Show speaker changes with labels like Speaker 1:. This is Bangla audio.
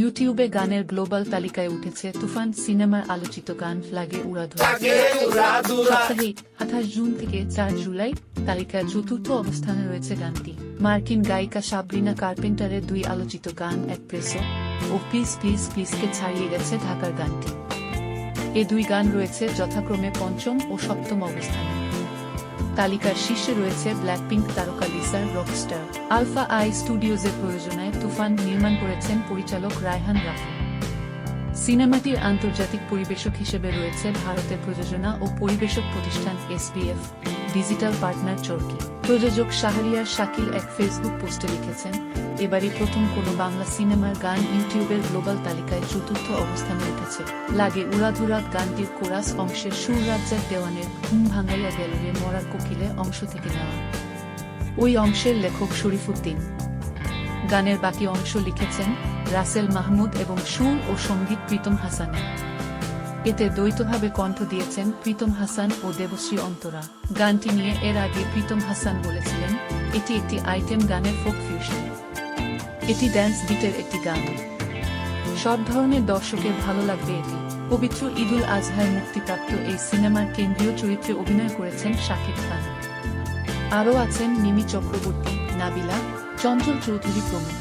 Speaker 1: ইউটিউবে গানের গ্লোবাল তালিকায় উঠেছে তুফান সিনেমার আলোচিত গান ফ্ল্যাগে উড়াধুরা। সপ্তাহে আঠাশ জুন থেকে চার জুলাই তালিকার চতুর্থ অবস্থানে রয়েছে গানটি। মার্কিন গায়িকা সাবরিনা কার্পেন্টারের দুই আলোচিত গান একপ্রেসো ও প্লিজ প্লিজ প্লিজকে ছাড়িয়ে গেছে ঢাকার গানটি। এ দুই গান রয়েছে যথাক্রমে পঞ্চম ও সপ্তম অবস্থানে। তালিকার শীর্ষে রয়েছে ব্ল্যাকপিঙ্ক তারকা লিসার রকস্টার আলফা আই স্টুডিওজের প্রয়োজনায় তুফান নির্মাণ করেছেন পরিচালক রায়হান রাফি। সিনেমাটির আন্তর্জাতিক পরিবেশক হিসেবে রয়েছে ভারতের প্রযোজনা ও পরিবেশক প্রতিষ্ঠান এসবিএফ ডিজিটাল পার্টনার চরকি। প্রযোজক শাহরিয়ার শাকিল এক ফেসবুক পোস্টে লিখেছেন, এবারই প্রথম কোনো বাংলা সিনেমার গান ইউটিউবের গ্লোবাল তালিকায় চতুর্থ অবস্থানে উঠেছে। লাগে উড়াধুরাত গানটির কোরাস অংশের সুর রাজ্জাক দেওয়ানের ঘুম ভাঙাইয়া গেল মরার কোকিলে অংশ থেকে নেওয়া। ওই অংশের লেখক শরীফুদ্দিন। গানের বাকি অংশ লিখেছেন রাসেল মাহমুদ এবং সুর ও সংগীত প্রীতম হাসান। এতে দ্বৈতভাবে কণ্ঠ দিয়েছেন প্রীতম হাসান ও দেবশ্রী অন্তরা। গানটি নিয়ে এর আগে প্রীতম হাসান বলেছিলেন, এটি একটি আইটেম গানের ফোক ফিউশন। এটি ড্যান্স বিটের একটি গান। সব ধরনের দর্শকের ভালো লাগবে এটি পবিত্র ঈদুল আজহায় মুক্তিপ্রাপ্ত এই সিনেমার কেন্দ্রীয় চরিত্রে অভিনয় করেছেন শাকিব খান। আরও আছেন নিমি চক্রবর্তী, নাবিলা, চঞ্চল চৌধুরী প্রমুখ।